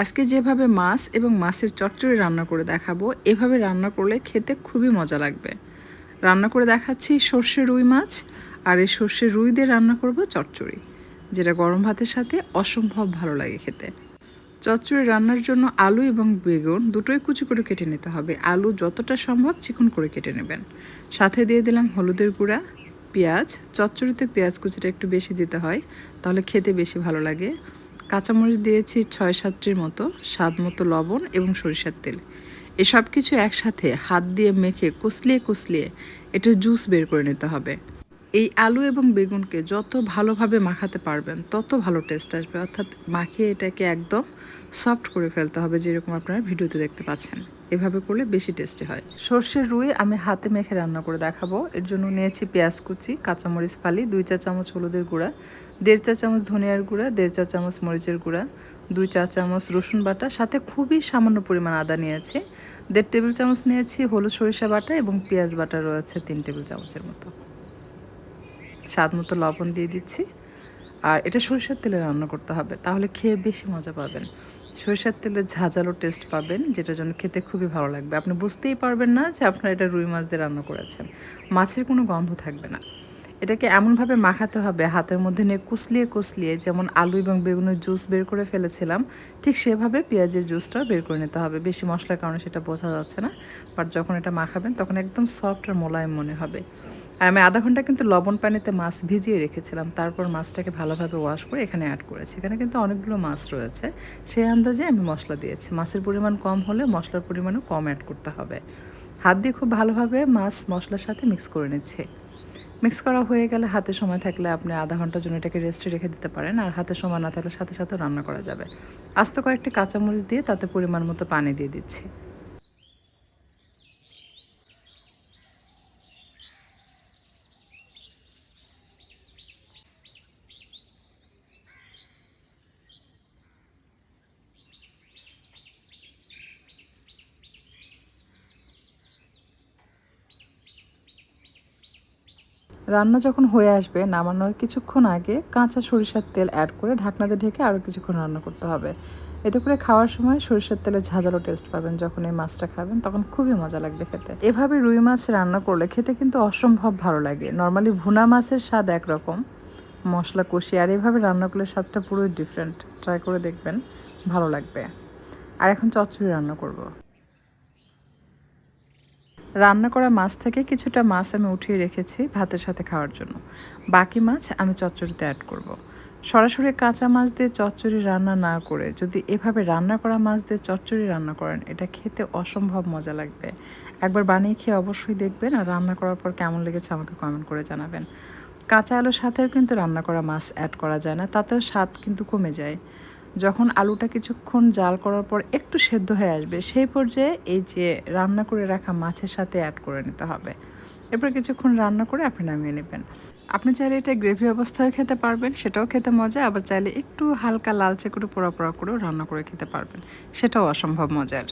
আজকে যেভাবে মাছ এবং মাছের চচ্চড়ি রান্না করে দেখাবো, এভাবে রান্না করলে খেতে খুবই মজা লাগবে। রান্না করে দেখাচ্ছি সর্ষে রুই মাছ আর এই সর্ষে রুই দিয়ে রান্না করব চচ্চড়ি, যেটা গরম ভাতের সাথে অসম্ভব ভালো লাগে খেতে। চচ্চড়ি রান্নার জন্য আলু এবং বেগুন দুটোই কুচি করে কেটে নিতে হবে। আলু যতটা সম্ভব চিকন করে কেটে নেবেন। সাথে দিয়ে দিলাম হলুদের গুঁড়া, পেঁয়াজ। চচ্চড়িতে পেঁয়াজ কুচিটা একটু বেশি দিতে হয়, তাহলে খেতে বেশি ভালো লাগে। কাঁচামরিচ দিয়েছি ছয় সাতটির মতো, স্বাদ মতো লবণ এবং সরিষার তেল। এসব কিছু একসাথে হাত দিয়ে মেখে কুচলিয়ে কুচলিয়ে এটা জুস বের করে নিতে হবে। এই আলু এবং বেগুনকে যত ভালোভাবে মাখাতে পারবেন, তত ভালো টেস্ট আসবে। অর্থাৎ মাখিয়ে এটাকে একদম সফট করে ফেলতে হবে, যেরকম আপনারা ভিডিওতে দেখতে পাচ্ছেন। এভাবে করলে বেশি টেস্টি হয়। সর্ষের রুই আমি হাতে মেখে রান্না করে দেখাবো। এর জন্য নিয়েছি পেঁয়াজ কুচি, কাঁচামরিচ ফালি, দুই চা চামচ হলুদের গুঁড়া, দেড় চা চামচ ধনিয়ার গুঁড়া, দেড় চা চামচ মরিচের গুঁড়া, দুই চা চামচ রসুন বাটা, সাথে খুবই সামান্য পরিমাণ আদা নিয়েছি, দেড় টেবিল চামচ নিয়েছি হলুদ সরিষা বাটা এবং পেঁয়াজ বাটা রয়েছে তিন টেবিল চামচের মতো। স্বাদ মতো লবণ দিয়ে দিচ্ছি। আর এটা সরিষার তেলে রান্না করতে হবে, তাহলে খেয়ে বেশি মজা পাবেন। সরিষার তেলে ঝাঁঝালো টেস্ট পাবেন, যেটার জন্য খেতে খুবই ভালো লাগবে। আপনি বুঝতেই পারবেন না যে আপনারা এটা রুই মাছ দিয়ে রান্না করেছেন। মাছের কোনো গন্ধ থাকবে না। এটাকে এমনভাবে মাখাতে হবে, হাতের মধ্যে নিয়ে কুচলিয়ে কুচলিয়ে, যেমন আলু এবং বেগুনের জুস বের করে ফেলেছিলাম, ঠিক সেভাবে পেঁয়াজের জুসটা বের করে নিতে হবে। বেশি মশলার কারণে সেটা বোঝা যাচ্ছে না বাট যখন এটা মাখাবেন, তখন একদম সফট আর মোলায়েম মনে হবে। আর আমি আধা ঘণ্টা কিন্তু লবণ পানিতে মাছ ভিজিয়ে রেখেছিলাম। তারপর মাছটাকে ভালোভাবে ওয়াশ করে এখানে অ্যাড করেছি। এখানে কিন্তু অনেকগুলো মাছ রয়েছে। সেই আন্দাজে আমি মশলা দিয়েছি। মাছের পরিমাণ কম হলে মশলার পরিমাণও কম অ্যাড করতে হবে। হাত দিয়ে খুব ভালোভাবে মাছ মশলার সাথে মিক্স করে নিচ্ছি। মিক্স করা হয়ে গেলে হাতে সময় থাকলে আপনি আধা ঘণ্টার জন্য এটাকে রেস্টে রেখে দিতে পারেন। আর হাতে সময় না থাকলে সাথে সাথে রান্না করা যাবে। আস্ত কয়েকটি কাঁচামরিচ দিয়ে তাতে পরিমাণ মতো পানি দিয়ে দিচ্ছি। রান্না যখন হয়ে আসবে, নামানোর কিছুক্ষণ আগে কাঁচা সরিষার তেল অ্যাড করে ঢাকনাতে ঢেকে আরও কিছুক্ষণ রান্না করতে হবে। এতে করে খাওয়ার সময় সরিষার তেলে ঝাঁঝালো টেস্ট পাবেন। যখন এই মাছটা খাবেন, তখন খুবই মজা লাগবে খেতে। এভাবে রুই মাছ রান্না করলে খেতে কিন্তু অসম্ভব ভালো লাগে। নর্মালি ভুনা মাছের স্বাদ একরকম, মশলা কষি আর এভাবে রান্না করলে স্বাদটা পুরোই ডিফারেন্ট ট্রাই করে দেখবেন, ভালো লাগবে। আর এখন চচ্চড়ি রান্না করব। রান্না করা মাছ থেকে কিছুটা মাছ আমি উঠিয়ে রেখেছি ভাতের সাথে খাওয়ার জন্য। বাকি মাছ আমি চচ্চড়িতে অ্যাড করব। সরাসরি কাঁচা মাছ দিয়ে চচ্চড়ি রান্না না করে যদি এভাবে রান্না করা মাছ দিয়ে চচ্চড়ি রান্না করেন, এটা খেতে অসম্ভব মজা লাগবে। একবার বানিয়ে খেয়ে অবশ্যই দেখবেন আর রান্না করার পর কেমন লেগেছে আমাকে কমেন্ট করে জানাবেন। কাঁচা আলুর সাথেও কিন্তু রান্না করা মাছ অ্যাড করা যায় না, তাতেও স্বাদ কিন্তু কমে যায়। যখন আলুটা কিছুক্ষণ জাল করার পর একটু সেদ্ধ হয়ে আসবে, সেই পর্যায়ে এই যে রান্না করে রাখা মাছের সাথে অ্যাড করে নিতে হবে। এরপর কিছুক্ষণ রান্না করে আপনি নামিয়ে নেবেন। আপনি চাইলে এটা গ্রেভি অবস্থায় খেতে পারবেন, সেটাও খেতে মজা, আবার চাইলে একটু হালকা লালচে করে পোড়া পোড়া করেও রান্না করে খেতে পারবেন, সেটাও অসম্ভব মজার।